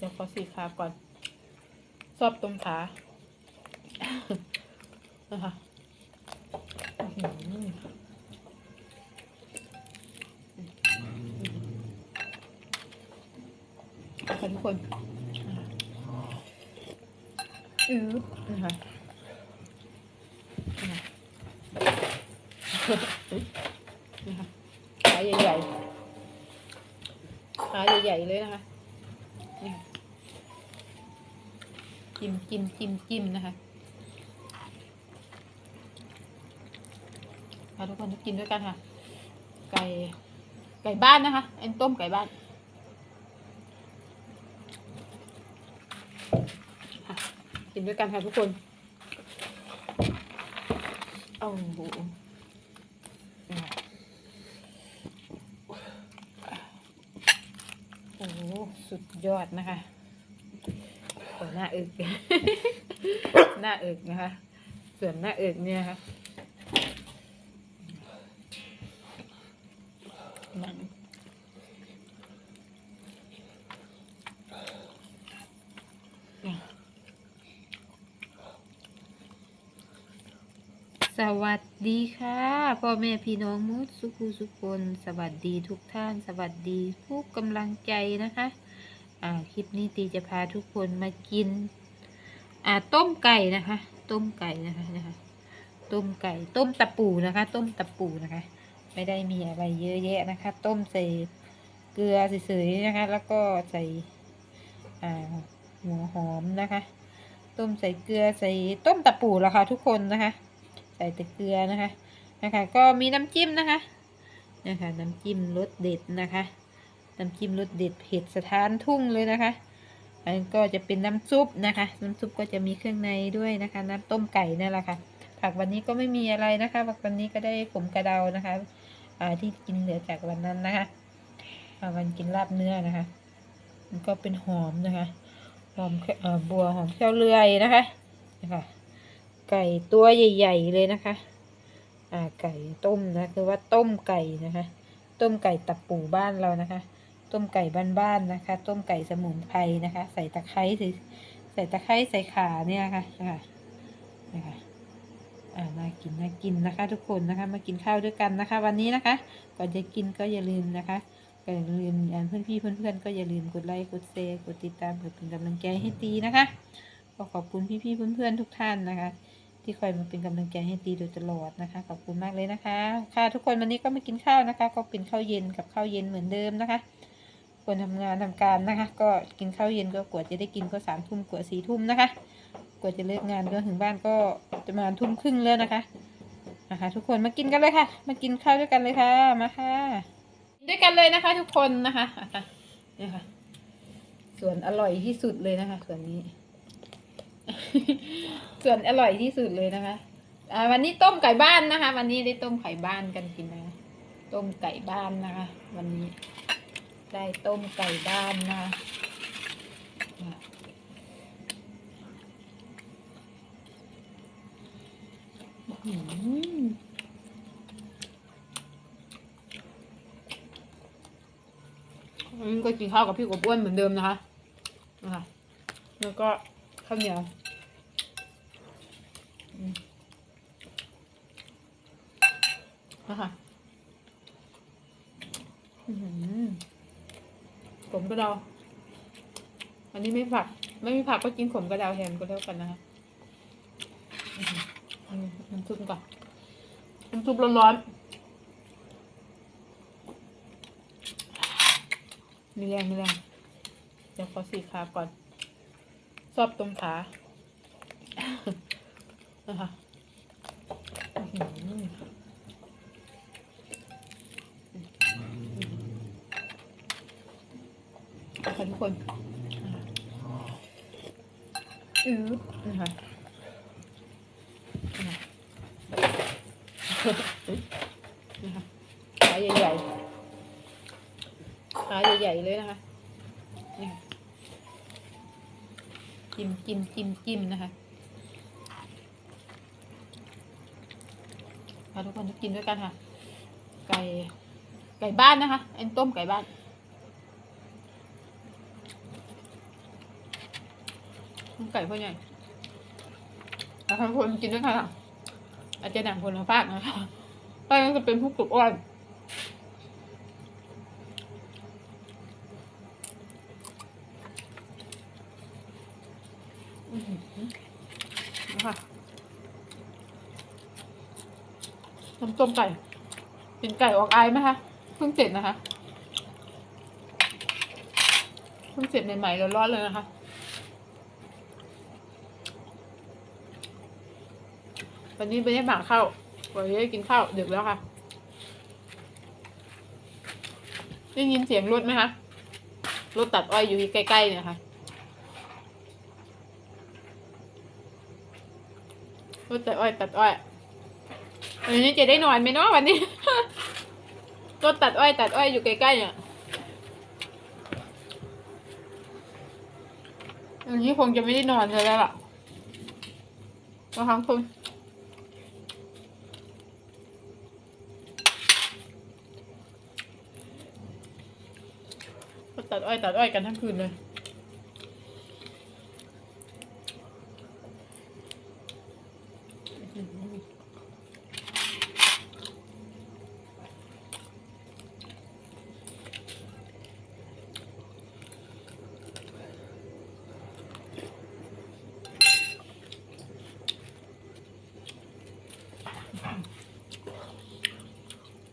เดี๋ยวขอสีขาก่อน ชอบตรงขานะคะค่ะทุกคนอือนะคะนะคะขาใหญ่ๆขาใหญ่ๆเลยนะคะนี่ค่ะ จิ้มจิ้มจิ้มจิ้มนะคะค่ะทุกคนกินด้วยกันค่ะ ไก่ไก่บ้านนะคะเอ็นต้มไก่บ้านกินด้วยกันค่ะทุกคนโอ้โหโอ้สุดยอดนะคะ หน้าอึก หน้าอึกนะคะ ส่วนหน้าอึกเนี่ยค่ะหนังสวัสดีค่ะพ่อแม่พี่น้องมุดสุขุสุคน สวัสดีทุกท่าน สวัสดีทุกกำลังใจนะคะ อ่าคลิปนี้ตีจะพาทุกคนมากิน อ่าต้มไก่นะคะ ต้มไก่นะคะนะคะ ต้มไก่ ต้มตะปูนะคะ ต้มตะปูนะคะ ไม่ได้มีอะไรเยอะแยะนะคะ ต้มใส่เกลือเฉยๆนะคะ แล้วก็ใส่อ่าหัวหอมนะคะ ต้มใส่เกลือใส่ต้มตะปูแล้วค่ะทุกคนนะคะ ใส่แต่เกลือนะคะนะคะ ก็มีน้ำจิ้มนะคะนะคะ น้ำจิ้มรสเด็ดนะคะ น้ำจิ้มรสเด็ดเผ็ดสถานทุ่งเลยนะคะอันก็จะเป็นน้ำซุปนะคะ น้ำซุปก็จะมีเครื่องในด้วยนะคะ น้ำต้มไก่นั่นแหละค่ะ ผักวันนี้ก็ไม่มีอะไรนะคะผักวันนี้ก็ได้ผมกระเดานะคะอ่าที่กินเหลือจากวันนั้นนะคะวันกินลาบเนื้อนะคะ มันก็เป็นหอมนะคะหอมเอ่อบัวหอมแค่เลื่อยนะคะนะคะไก่ตัวใหญ่ๆเลยนะคะอ่าไก่ต้มนะคือว่าต้มไก่นะคะ ต้มไก่ตับปูบ้านเรานะคะ ต้มไก่บ้านๆนะคะ ต้มไก่สมุนไพรนะคะ ใส่ตะไคร้ใส่ใส่ตะไคร้ใส่ข่าเนี่ยค่ะนะคะนะคะอ่าน่ากินน่ากินนะคะ ทุกคนนะคะ มากินข้าวด้วยกันนะคะ วันนี้นะคะก่อนจะกินก็อย่าลืมนะคะก็อย่าลืมเพื่อนพี่เพื่อนๆก็อย่าลืมกดไลค์กดแชร์กดติดตามเพื่อเป็นกำลังใจให้ตีนะคะก็ขอบคุณพี่ๆเพื่อนๆทุกท่านนะคะ ที่คอยมาเป็นกำลังใจให้ตีโดยตลอดนะคะขอบคุณมากเลยนะคะ ค่ะทุกคนวันนี้ก็มากินข้าวนะคะ ก็เป็นข้าวเย็นกับข้าวเย็นเหมือนเดิมนะคะ คนทำงานทำการนะคะ ก็กินข้าวเย็นก็กว่าจะได้กินก็สามทุ่มกว่าสี่ทุ่มนะคะ กว่าจะเลิกงานก็ถึงบ้านก็จะมาทุ่มครึ่งแล้วนะคะนะคะ ทุกคนมากินกันเลยค่ะ มากินข้าวด้วยกันเลยค่ะมาค่ะด้วยกันเลยนะคะ ทุกคนนะคะนี่ค่ะ ส่วนอร่อยที่สุดเลยนะคะ ส่วนนี้ ส่วนอร่อยที่สุดเลยนะคะอ่าวันนี้ต้มไก่บ้านนะคะ วันนี้ได้ต้มไก่บ้านกันกินนะ ต้มไก่บ้านนะคะ วันนี้ ได้ต้มไก่บ้านนะอะอื้อหือวันนี้ก็กินข้าวกับพี่กบอ้วนเหมือนเดิมนะคะนะคะแล้วก็ข้าวเหนียว นะคะอื้อหือขมกระเดาอันนี้ไม่ผัก ไม่มีผักก็กินขมกระดาวแทนก็แล้วกันนะคะน้ำซุปก่อนน้ำซุปร้อนๆมีแรงมีแรงเดี๋ยวขอสีขาก่อนชอบตรงขานะคะ ค่ะทุกคนอือนะคะนะคะขาใหญ่ๆขาใหญ่ๆเลยนะคะนี่ค่ะจิ้มจิ้มจิ้มจิ้มนะคะค่ะทุกคนกินด้วยกันค่ะ ไก่ไก่บ้านนะคะ เอ็นต้มไก่บ้าน ต้ม ไก่พ่อใหญ่แล้วทุกคนกินด้วยค่ะอาจจะหนังคนละภาคนะคะก็ยังจะเป็นผู้กลุ่มอ้วนอ่อหือนะคะน้ำต้มไก่ เป็นไก่ออกอไหมคะ เพิ่งเสร็จนะคะ เพิ่งเสร็จใหม่ๆร้อนๆเลยนะคะ วันนี้ไม่ได้หมาข้าววันนี้กินข้าวดึกแล้วค่ะได้ยินเสียงรถไหมคะ รถตัดอ้อยอยู่ใกล้ ๆ เนี่ยค่ะ รถตัดอ้อยตัดอ้อย วันนี้จะได้นอนไหมเนาะวันนี้ รถตัดอ้อยตัดอ้อยอยู่ใกล้ๆเนี่ยวันนี้คงจะไม่ได้นอนเลยแล้วล่ะนะคะคุณ ตัดอ้อยตัดอ้อยกันทั้งคืนเลย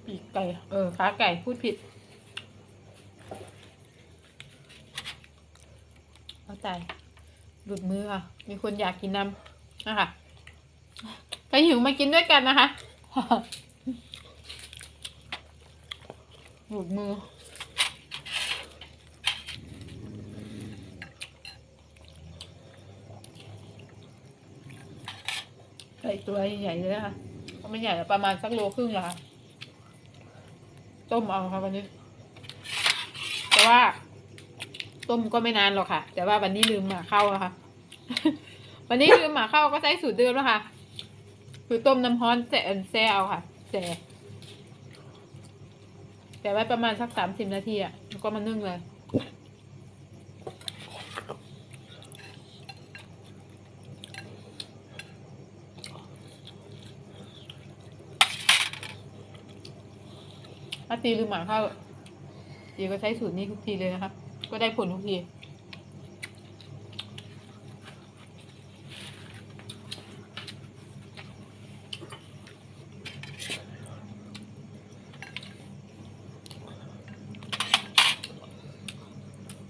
ปีกไก่ เออ ขาไก่ พูดผิด เข้า ใจหลุดมือค่ะ มีคนอยากกินน้ำนะคะใครหิวมากินด้วยกันนะคะหลุดมือไก่ตัวใหญ่ๆเลยนะคะก็ไม่ใหญ่อกประมาณสักโลครึ่งอะค่ะ ต้มเอาค่ะวันนี้ แต่ว่า ต้มก็ไม่นานหรอกค่ะ แต่ว่าวันนี้ลืมหมาเข้าอะค่ะ วันนี้ลืมหมาเข้าก็ใช้สูตรเดิมแล้วค่ะ คือต้มน้ำร้อนแช่แช่เอาค่ะแช่แต่ไว้ประมาณสักสามสิบนาทีอะแล้วก็มานึ่งเลยถ้าตีลืมหมาเข้าตีก็ใช้สูตรนี้ทุกทีเลยนะคะ ก็ได้ผลทุกที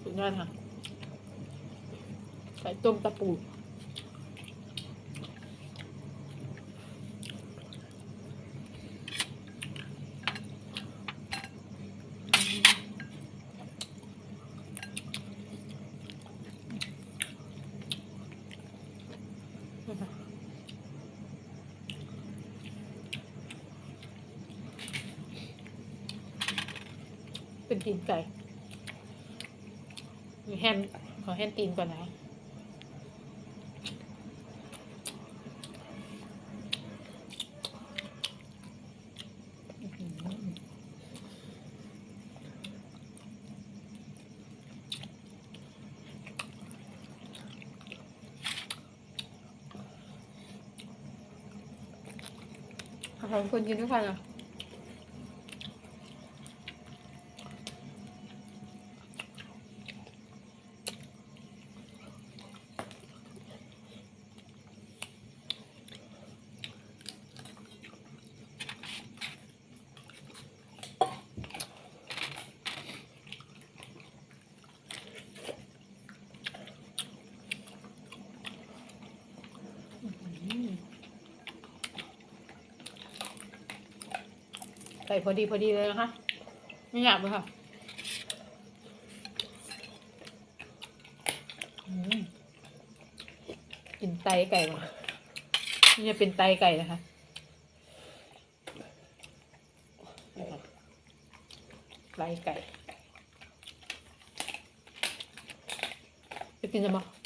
สุดยอดค่ะใส่ต้มตะปู เป็นตีนไก่มีแฮมขอแฮมตีนก่อนนะ อื้อหือ ขอบคุณคนกินด้วยกันอะ ใส่ พอดีพอดีเลยนะคะไม่หยาบเลยค่ะกลินไตไก่ว่ะนี่จะเป็นไตไก่นะคะไตไก่จะกินจะมา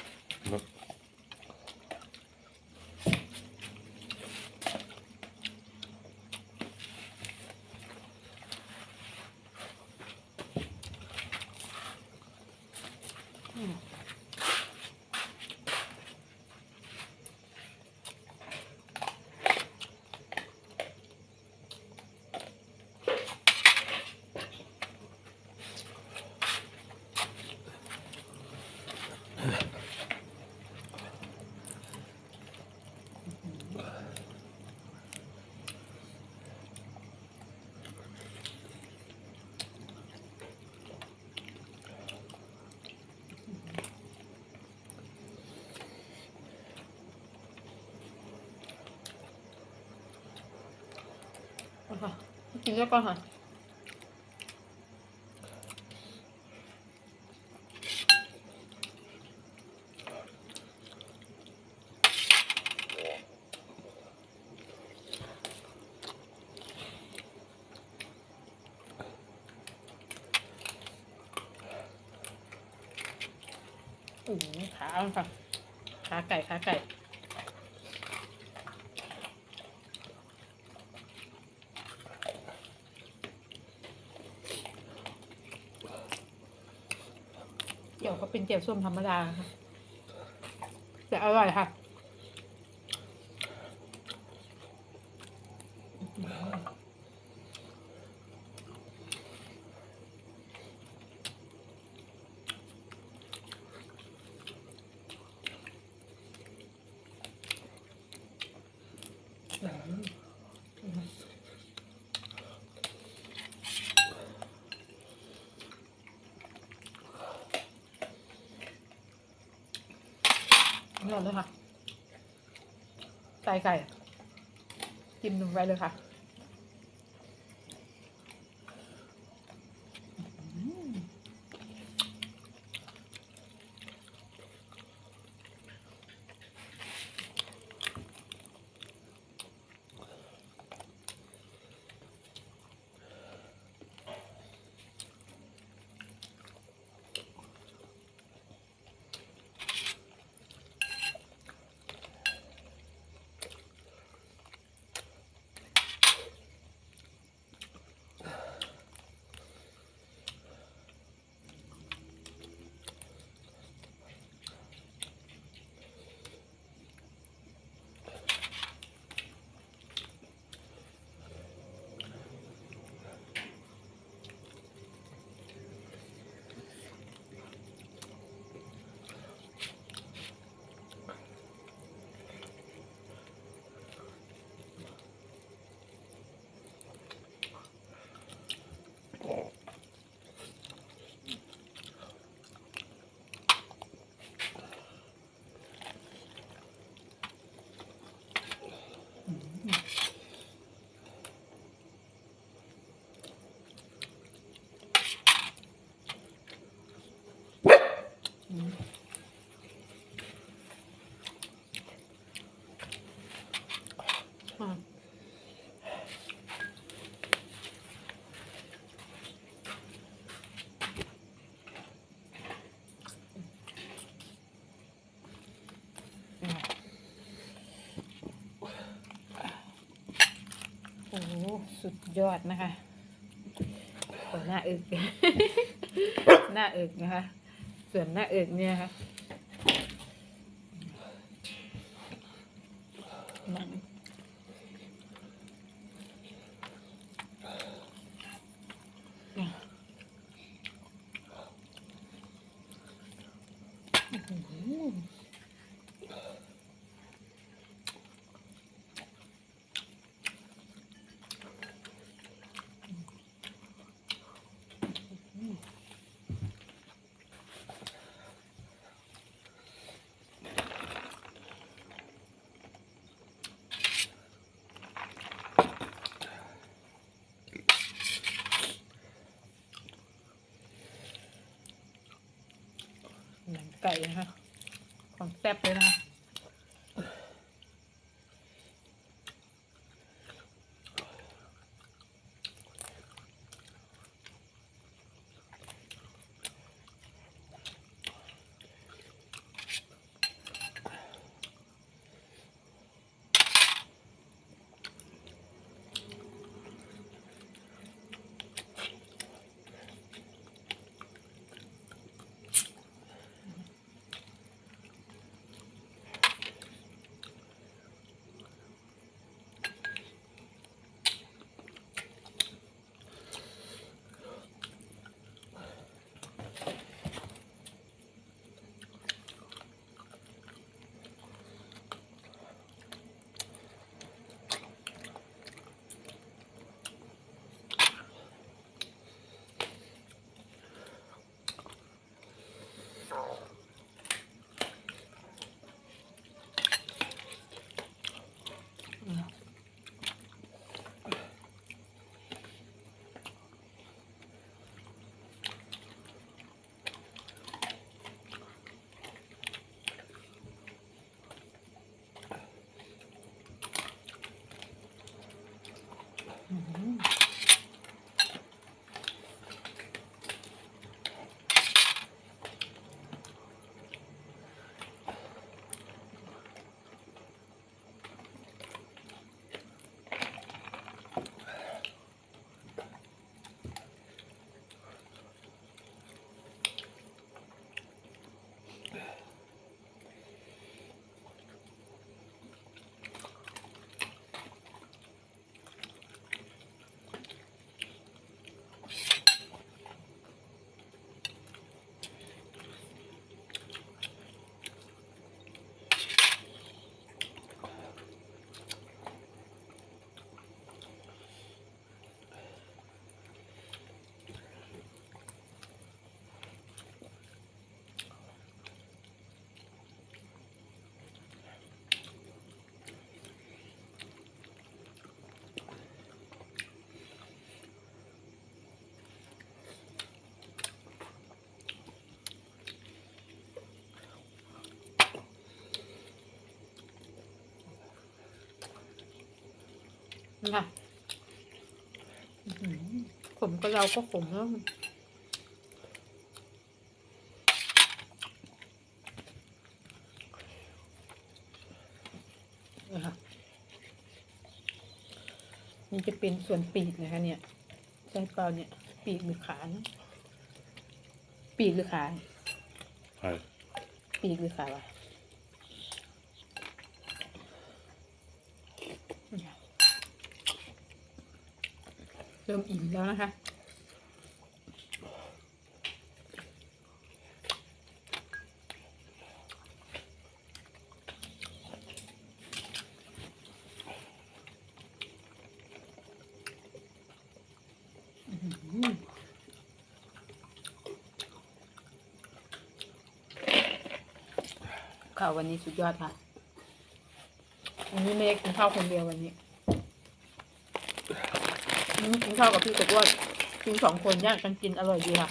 กินแล้วก่อนค่ะอ้โหขาค่ะขาไก่ขาไก่ เจียวก็เป็นเจียวส้มธรรมดาค่ะแต่อร่อยค่ะ ไก่ไก่จิ้มลงไปเลยค่ะ สุดยอดนะคะหน้าอึกหน้าอึกนะคะ ส่วนหน้าอึกเนี่ยค่ะ ไก่นะคะ ของแซ่บเลยนะคะ นี่ค่ะอื้อหือขมก็เราก็ขมแล้วนี่ค่ะนี่จะเป็นส่วนปีกนะคะ เนี่ยใช่เปล่าเนี่ย ปีกหรือขานะปีกหรือขาใช่ปีกหรือขาวะเริ่มอิ่มแล้วนะคะ ข้าววันนี้สุดยอดค่ะ วันนี้ไม่ได้กินข้าวคนเดียววันนี้ กินข้าวกับพี่กบว่ากินสองคนแยกกันกินอร่อยดีค่ะ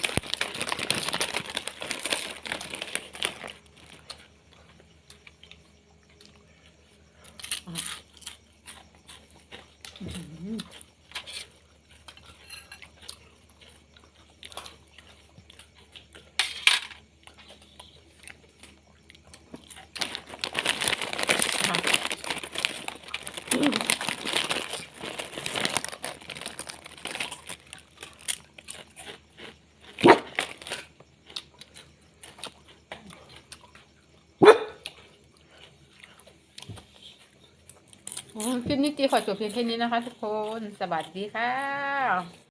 คลิปนี้ตีขอจบเพียงแค่นี้นะคะทุกคน สวัสดีค่ะ